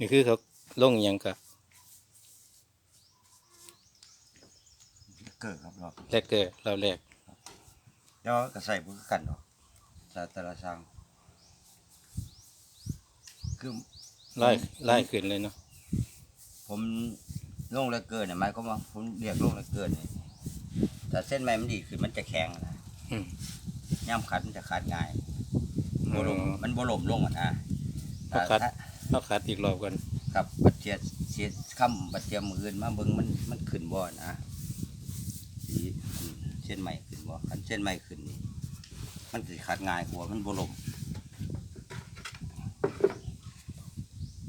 นี่คือเขาลงอิหยังกับเกิดครับรอบแรกเกอร์เราแรกเดี๋ยวก็ใส่บุกกันดอกแต่แต่ละช่างคือไล่ไล่ขึ้นเลยเนาะผมลงแล้วเกินเนี่ยหมายก็ว่าผมเรียกลงแล้วเกินเนี่ยแต่เส้นไม้มันดีขึ้นมันจะแข็งนะอืมย่ำขัดมันจะขาดง่ายอ๋บ่ลมอมันบ่ลมลงอะนะพอขัดถ้า เราขาดอีกรอบกันครับบัดเทียเสียค่ำบัดเทียมืออื่นมาเบิ่งมันมันขึ้นบ่นะสีเส้นใหม่ขึ้นบ่คันเส้นใหม่ขึ้นนี่มันสิขาดง่ายกว่ามันบ่ลม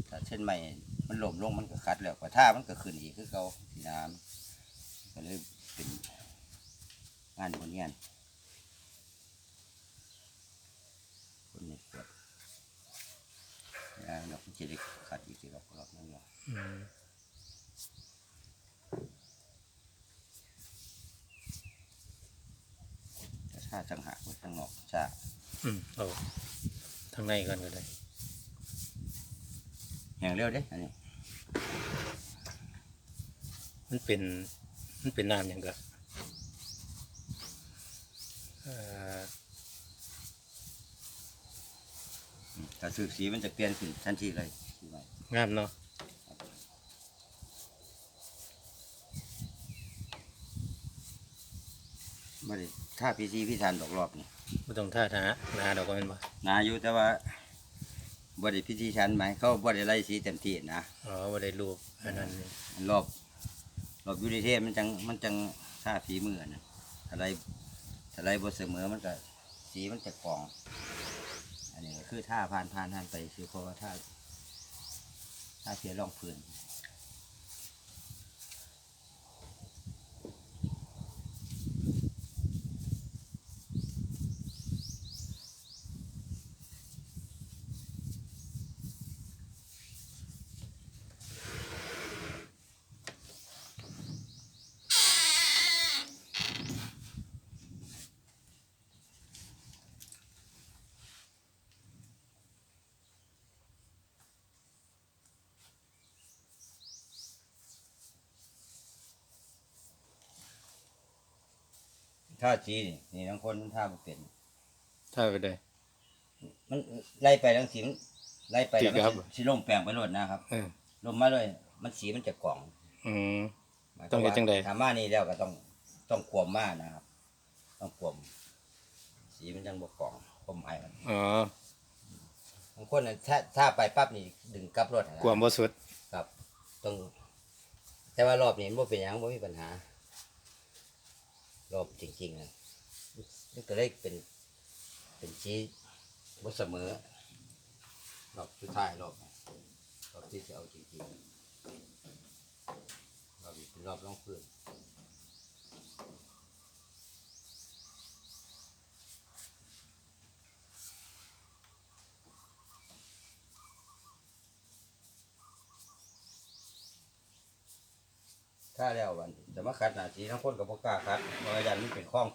ถ้าเส้นใหม่มันหลมลงมันก็ขาดแล้วกว่าถ้ามันก็ขึ้นอีกคือเก่าสีน้ำก็เลยเป็นงานบนงานคนนี้ปวด นะเราจะได้ขาดอีกทีรอบรอบนั่นแหละอืมแต่ถ้าจังหักไว้ข้างนอกชาอืมเอาทางในกันก็ได้แห้งเร็วเด้อันนี้ มันเป็น มันเป็นน้ำอย่างกับเอ่อ อืม ถ้าสืบสีมันจะเปลี่ยนขึ้นทันทีเลยสีใหม่งามเนาะไม่ได้ถ้าพีซีพี่ทานดอกรอบนี่ไม่ต้องท่าทานาดอกก็เป็นบ่นาอยู่แต่ว่าบริพิธีชันไหมเขาบริไล่สีเต็มที่นะอ๋อบ่ได้รูปอันนั้นนี่รอบรอบอยูนิเทศมันจังมันจังท่าฝีมือนะอะไรอะไรบเสมอมันก็สีมันจะกอง อันนี้ก็คือท่าผ่านผ่านผ่านไปคือเพราะว่าท่าท่าเสียร่องพื้น ท่าจีนี่นี่บางคนท่าบ่เป็นท่าไปได้ มันไล่ไปทั้งสีมันไล่ไปแล้วติดครับมันสิลมแปลงไปรดนะครับเออลมมาเลย มันสีมันจะกล่องอืมหมายคต้วาองมเฮ็ดจังใด ถามมานี่แล้วก็ต้องต้องควมมานะครับ ต้องควม สีมันจังบกกล่องควมไอ้มันอ๋อบางคนน่ะถ้าถ้าไปปั๊บนี่ดึงกลับรถนะกวามบ่สุด ครับ ต้อง แต่ว่ารอบนี้มันบ่เป็นหยังบ่มีปัญหา รอบจริงๆนะนี่ก็เลยเป็น เป็นชี้บ่เสมอ รอบสุดท้ายรอบรอบที่จะเอาจริงๆรอบนี้เป็นรอบล่องพื้น ถ้าแล้ววันจะมาคัดหน้าสีทั้งคนกับพวกกล้าคัดบางอย่างมันเป็นข้อง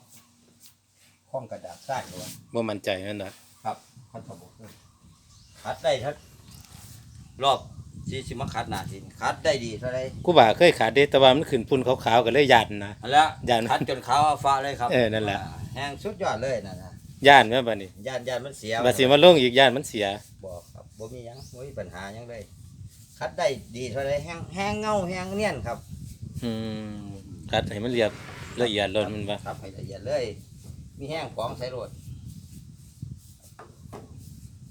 ข้องกระดาษทรายตัว บ่มั่นใจนั่นน่ะครับคัดสมบูรณ์คัดได้ทั้งรอบที่สิมาคัดหน้าสิคัดได้ดีเท่าไรกูบ่าเคยขาดเด้แต่ว่ามันขึ้นปุ่นขาวๆก็เลยย่านนะ อันแล้วย่านคัดจนขาวฟ้าเลยครับเออนั่นแหละาแห้งสุดยอดเลยนะนะย่านแม่บัดนี้ย่านย่านมันเสียบัดสิมาลงอีกย่านมันเสีย บอกครับบ่มีหยังบ่มีปัญหาหยังเลยคัดได้ดีเท่าไรแห้งแห้งเงาแห้งเนียนครับ อืมคัดให้มันเรียบละเอียดรถมันว่าครับให้ละเอียดเลย มีแห้งของใส่รถ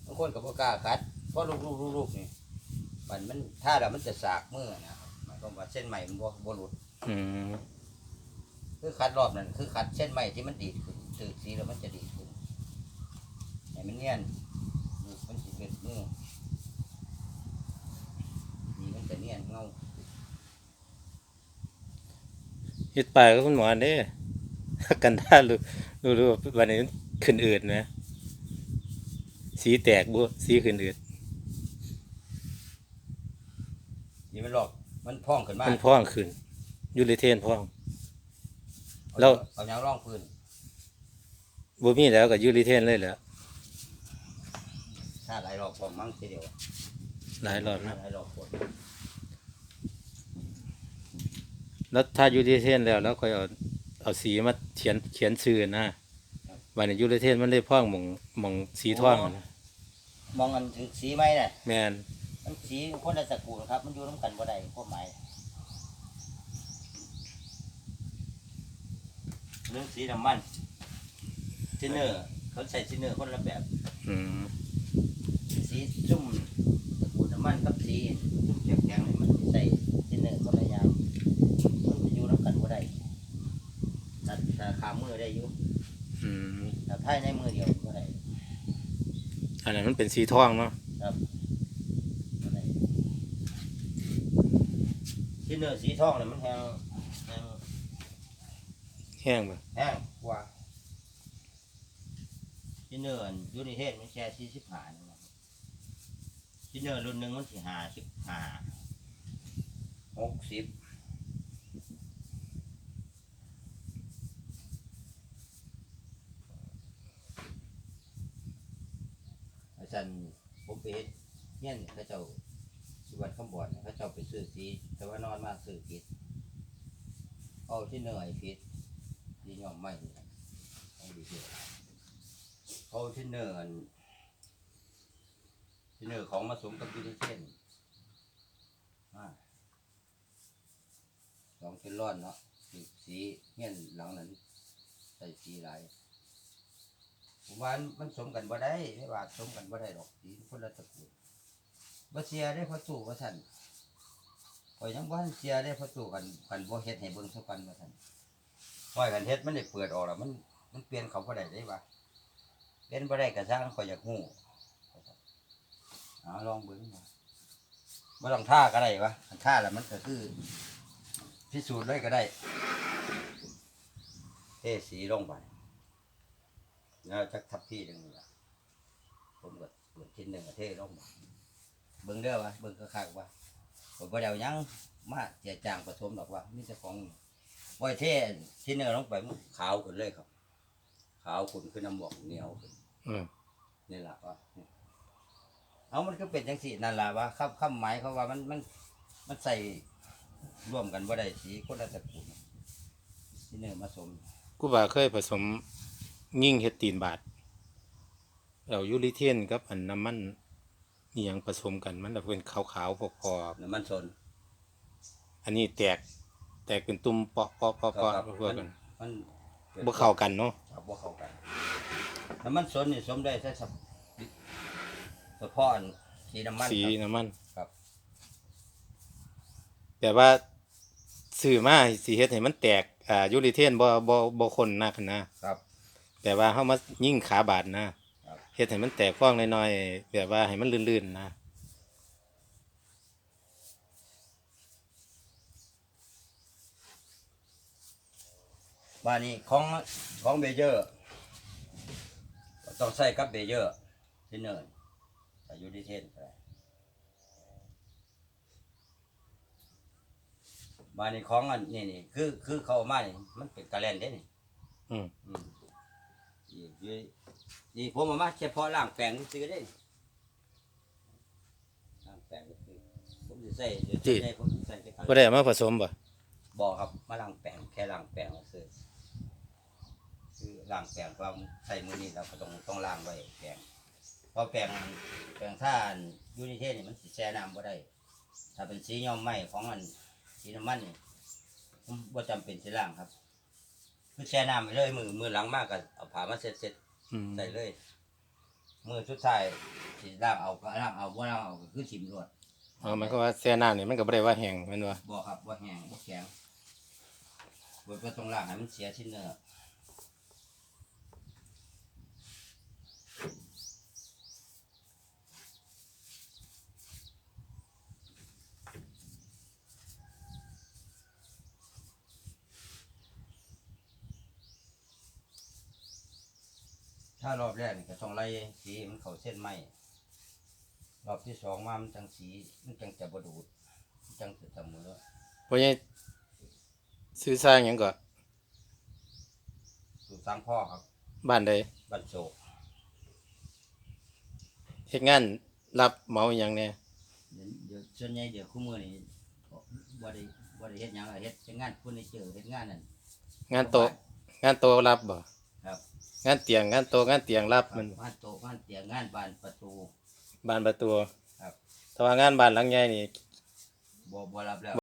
บางคนก็บ่กล้าคัดเพราะลูกๆๆๆนี่มันมันถ้าแล้วมันจะสากมือนะครับหมายความว่าเส้นใหม่มันบ่บ่หลุด อืมคือคัดรอบนั้นคือคัดเส้นใหม่ที่มันดีดขึ้นสืบสีแล้วมันจะดีดขึ้นให้มันเนียนนี่มันสิเป็นมือนี่มันจะเนียนเงา เฮ็ดไปก็คุณหมอเด้กันท่ารู้รู้รู้ว่าวันนี้มันขึ้นอืดนะ สีแตกบ่สีขึ้นอืดนี่มันหลอกมันพองขึ้นมามันพองขึ้นยูริเทนพองเอาแล้วเอายางร่องพื้นบ่มีแล้วก็ยูริเทนเลยแหละถ้าหลายรอบพอมั้งทีเดียวหลายรอบนะหลายรอบปวด แล้วถ้ายูริเทนแล้วแล้วก็เอาเอาสีมาเขียนเขียนชื่อนะวันนี้ยูริเทนมันเลยพ่องหมองหมองสีท่องอะนะมองกันถึงสีไหมน่ะแมนมันสีคนละตระกูลครับ มันอยู่น้ำกันบ่ได้ความหมายเรื่องสีน้ำมันทินเนอร์เขาใส่ทินเนอร์คนละแบบอืมสีชุ่มตระกูลน้ำมันกับสีชุ่มแข็งๆนี่มันสิใส่ทินเนอร์คนละอย่างมันจะอยู่น้ำกันบ่ได้ถ้าถ้าขา มือได้อยู่อืมถ้าภายในมือเดียวบ่ได้อันนั้นมันเป็นสีท่องเนาะครับบ่ได้ทินเนอร์สีทองเนี่ยมันแห้งแห้งแห้งไปแห้งกว่าทินเนอร์อันอยูนิเทศมันแค่สี่สิบห้านี่นะทินเนอร์รุ่นหนึ่งมันสี่ห้าสิบห้าหกสิบ อาจารย์ผมไปเฮ็ดเนี่ยเขาเจ้าสุวรรณคำบอดเขาเจ้าไปซื้อสีแต่ว่านอนมาซื้อผิดเอาที่เหนื่อยผิดที่ยอมไม่เอาดีเถอะเอาที่เนินที่เนินของมาสมกับยูนิเทนสองเป็นร้อนเนาะสีเงี้ยหลังนั้นใส่สีหลาย ผมว่ามันสมกันบ่ได้ไม่ว่าสมกันบ่ได้หรอกสีคนละตระกูลบ่เสียได้พอตู่ว่าท่านข่อยยังบ่ทันเสียได้พอตู่กันกันบ่เฮ็ดให้เบิ่งสักกันว่าท่านข่อยกันเฮ็ดมันได้เปิดออกแล้วมันมันเปลี่ยนเขาบ่ได้ได้ว่าเปลี่ยนบ่ได้ก็สร้างข่อยอยากฮู้เอาลองเบิ่งมาบ่ต้องท่าก็ได้วะท่าแล้วมันก็คือพิสูจน์เลยก็ได้เทสีลงไป แล้วจักทับพี่หนึ่งนี่ล่ะผมก็เปิดชิ้นหนึ่งก็เทลงมาเบิ่งเด้อวะเบิ่งคักๆวะผมบ่ได้เอาหยังมาเจียจางผสมดอกว่ามีแต่ของปล่อยเทชิ้นหนึ่งลงไปมันขาวขึ้นเลยครับ ขาวขุ่นขึ้นน้ำหมอกเหนียวขึ้นอืมนี่แหละวะเอามันก็เป็นจังสีนั่นล่ะว่าข้าข้าหมายเขาว่ามันมันมันใส่ร่วมกันบ่ได้สีคนละตระกูลชิ้นหนึ่งมาสมกูบ่าเคยผสม ยิ่งเฮ็ดตีนบาทเอายูริเทนกับอันน้ำมันนี่ยังผสมกันมันจะเป็นขาวๆพอกน้ำมันสนๆอันนี้แตก แตกเป็นตุ่มเปาะเปาะเปาะเปาะครับพวกกันมันบ่เข้ากันเนาะครับบ่เข้ากัน น้ำมันสนนี่สมได้ใช่สับเฉพาะอันสีน้ำมันสีครับ น้ำมัน ครับ แต่ว่าซื้อมาสีเฮ็ดให้มันแตกอ่ายูริเทนบ่บ่บ่คนนักนะครับ แต่ว่าเฮามายิ่งขาบาดนะครับเฮ็ดให้มันแตกฟองน้อยๆแบบว่าให้มันลื่นๆนะบ้านนี้ของของเบเยอร์ก็ต้องใส่กับเบเยอร์ที่เนินอายุดีเทนไปบ้านนี้ของอันนี่นี่คือคือเขาเอามานี่มันเป็นกระแลนเด้นี่ อืมอืม นี่นี่นี่ผมเอามาเฉพาะล่างแปลงซื้อได้นี่ล่างแปลงซื้อผมจะใส่เดี๋ยวจะใส่ผมสิใส่ไปบ่ได้เอามาผสมบ่บอกครับมาล่างแปลงแค่ล่างแปลงซื้อคือล่างแปลงความใส่มือนี่เราก็ต้องต้องล่างไว้แปลงเพราะแปลงแปลงท่าอันยูนิเทศนี่มันสิแช่น้ำบ่ได้ ถ้าเป็นสีย้อมไหมของอันสีน้ำมันนี่ผมบ่จำเป็นสีล่างครับ คือแช่น้ำไปเลยมือมือหลังมากก็เอาผ้ามาเสร็จเสร็จอืมใส่เลย มือสุดท้ายสีล่างเอาก็ล่างเอาบ่ล่างเอาก็คือถิ่มรวดอ๋อมันก็ว่าแช่น้ำนี่มันก็บ่ได้ว่าแห้งแม่นบ่บ่ครับบ่แห้งบ่แข็งบ่บ่ต้องล่างให้มันเสียชิ้นเนื้อ ถ้ารอบแรกนี่ก็ต้องไล่สีให้มันเข้าเส้นไหมรอบที่สองมามันจังสีมันจังจะบ่ดูดมันจังจะเสมอเพราะงี้ซื้อสร้างหยังก็สู่สร้างพ่อครับบ้านใดบันโศกเฮ็ดงานรับเหมาหยังแน่นส่วนใหญ่เดี๋ยวคู่มือนี่บ่ได้บ่ได้เฮ็ดหยังอะเฮ็ดแต่งานเฟอร์นิเจอร์เฮ็ดงานนั่นงานโต๊ะงานโต๊ะรับบ่ครับ งานเตียงงานโต๊ะงานเตียงรับมันงานโต๊ะงานเตียงงานบานประตู บานประตูครับ แต่ว่างานบ้านหลังใหญ่นี่ บ่บ่รับแล้ว